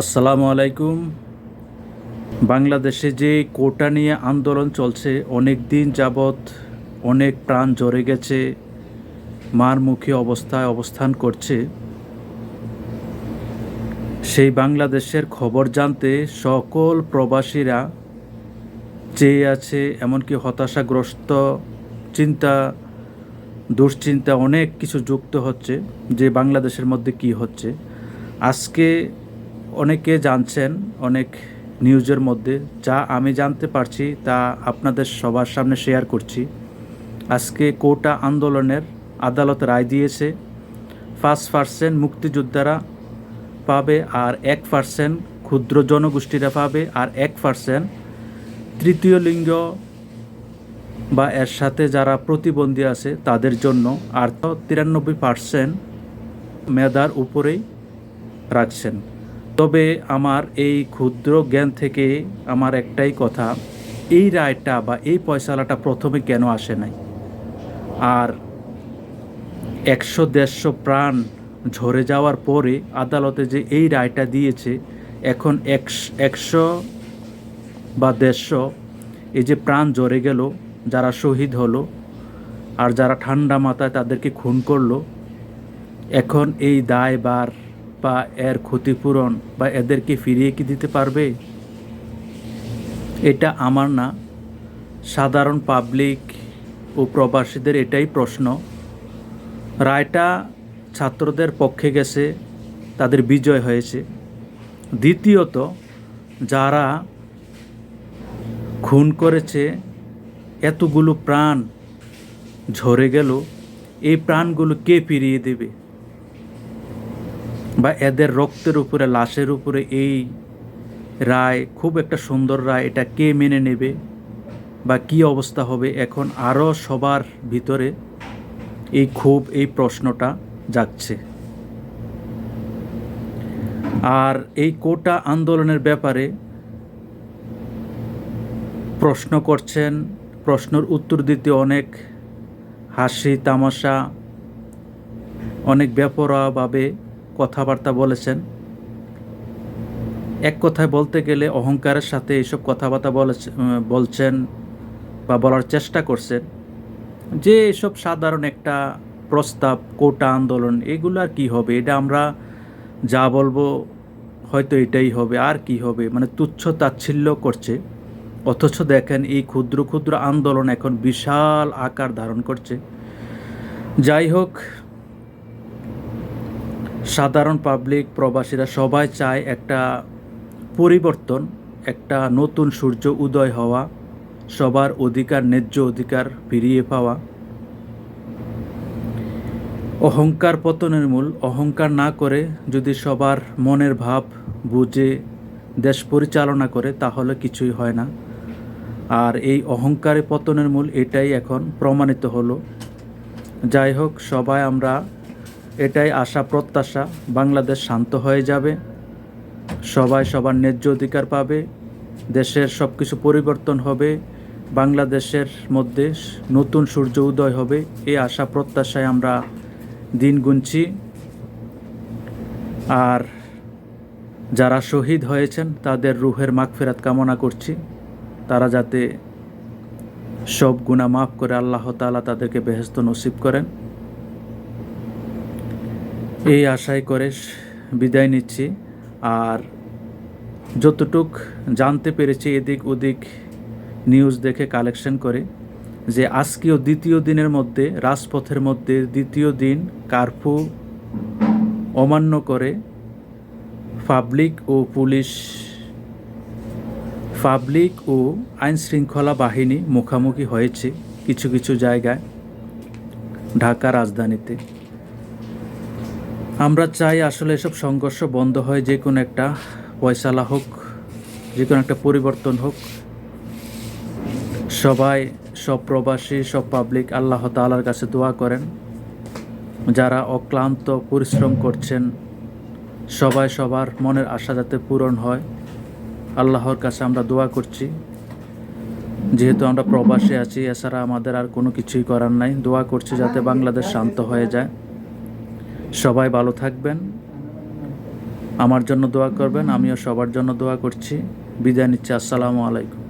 আসসালামু আলাইকুম। বাংলাদেশে যে কোটা নিয়ে আন্দোলন চলছে, অনেক দিন যাবৎ অনেক প্রাণ জড়ে গেছে, মারমুখী অবস্থায় অবস্থান করছে। সেই বাংলাদেশের খবর জানতে সকল প্রবাসীরা চেয়ে আছে, এমনকি হতাশাগ্রস্ত চিন্তা, দুশ্চিন্তা, অনেক কিছু যুক্ত হচ্ছে যে বাংলাদেশের মধ্যে কি হচ্ছে। আজকে অনেকে জানছেন, অনেক নিউজের মধ্যে, যা আমি জানতে পারছি তা আপনাদের সবার সামনে শেয়ার করছি। আজকে কোটা আন্দোলনের আদালত রায় দিয়েছে, পাঁচ পার্সেন্ট মুক্তিযোদ্ধারা পাবে আর এক পার্সেন্ট ক্ষুদ্র জনগোষ্ঠীরা পাবে আর এক পার্সেন্ট তৃতীয় লিঙ্গ বা এর সাথে যারা প্রতিবন্ধী আছে তাদের জন্য আর তিরানব্বই পার্সেন্ট মেধার উপরেই রাখছেন। তবে আমার এই ক্ষুদ্র জ্ঞান থেকে আমার একটাই কথা, এই রায়টা বা এই পয়সালাটা প্রথমে কেন আসে নাই? আর একশো দেড়শো প্রাণ ঝরে যাওয়ার পরে আদালতে যে এই রায়টা দিয়েছে, এখন একশ- বা দেড়শো এই যে প্রাণ ঝরে গেল, যারা শহীদ হলো আর যারা ঠান্ডা মাথায় তাদেরকে খুন করল, এখন এই দায় দায়বার বা এর ক্ষতিপূরণ বা এদেরকে ফিরিয়ে কি দিতে পারবে? এটা আমার না। সাধারণ পাবলিক ও প্রবাসীদের এটাই প্রশ্ন। রায়টা ছাত্রদের পক্ষে গেছে, তাদের বিজয় হয়েছে। দ্বিতীয়ত, যারা খুন করেছে, এতগুলো প্রাণ ঝরে গেল, এই প্রাণগুলো কে ফিরিয়ে দেবে? বা এদের রক্তের উপরে, লাশের উপরে এই রায় খুব একটা সুন্দর রায়, এটা কে মেনে নেবে বা কি অবস্থা হবে, এখন আরও সবার ভিতরে এই খুব এই প্রশ্নটা যাচ্ছে আর এই কোটা আন্দোলনের ব্যাপারে প্রশ্ন করছেন, প্রশ্নের উত্তর দিতে অনেক হাসি, তামাশা, অনেক বেপরোয়াভাবে কথাবার্তা বলেছেন। এক কথায় বলতে গেলে অহংকারের সাথে এইসব কথাবার্তা বলেছে, বলছেন বা বলার চেষ্টা করছেন। যে এসব সাধারণ একটা প্রস্তাব, কোটা আন্দোলন, এগুলো আর কী হবে? এটা আমরা যা বলব হয়তো এটাই হবে, আর কি হবে? মানে তুচ্ছ তাচ্ছিল্য করছে। অথচ দেখেন এই ক্ষুদ্র ক্ষুদ্র আন্দোলন এখন বিশাল আকার ধারণ করছে। যাই হোক সাধারণ পাবলিক প্রবাসীরা সবাই চায় একটা পরিবর্তন, একটা নতুন সূর্য উদয় হওয়া, সবার অধিকার, ন্যায্য অধিকার ফিরিয়ে পাওয়া। অহংকার পতনের মূল, অহংকার না করে যদি সবার মনের ভাব বুঝে, দেশ পরিচালনা করে, তাহলে কিছুই হয় না। আর এই অহংকারে পতনের মূল, এটাই এখন প্রমাণিত হলো। যাই হোক, সবাই আমরা এটাই আশা প্রত্যাশা। বাংলাদেশ শান্ত হয়ে যাবে। সবাই সবার ন্যায্য অধিকার পাবে। দেশের সব কিছু পরিবর্তন হবে। বাংলাদেশের মধ্যে নতুন সূর্য উদয় হবে। এই আশা প্রত্যাশায় আমরা দিন গুনছি। আর যারা শহীদ হয়েছেন, তাদের রুহের মাগফিরাত কামনা করছি। তারা যাতে সব গুণা মাফ করে আল্লাহ তাআলা তাদেরকে বেহেস্ত নসিব করেন। এই আশাই করে বিদায় নিচ্ছি। আর যতটুক জানতে পেরেছি এদিক ওদিক নিউজ দেখে কালেকশন করে, যে আজকেও দ্বিতীয় দিনের মধ্যে, রাজপথের মধ্যে দ্বিতীয় দিন কারফু অমান্য করে পাবলিক ও পুলিশ, পাবলিক ও আইন শৃঙ্খলা বাহিনী মুখামুখি হয়েছে কিছু কিছু জায়গায় ঢাকা রাজধানীতে। আমরা চাই আসলে এসব সংঘর্ষ বন্ধ হয়, যে কোনো একটা পয়সালা হোক, যে কোনো একটা পরিবর্তন হোক। সবাই, সব প্রবাসী, সব পাবলিক আল্লাহ তালার কাছে দোয়া করেন। যারা অক্লান্ত পরিশ্রম করছেন, সবাই সবার মনের আশা যাতে পূরণ হয়, আল্লাহর কাছে আমরা দোয়া করছি। যেহেতু আমরা প্রবাসে আছি, এছাড়া আমাদের আর কোনো কিছুই করার নাই, দোয়া করছি যাতে বাংলাদেশ শান্ত হয়ে যায়। সবাই ভালো থাকবেন। আমার জন্য দোয়া করবেন, আমিও সবার জন্য দোয়া করছি। বিদায় নিচ্ছি, আসসালামু আলাইকুম।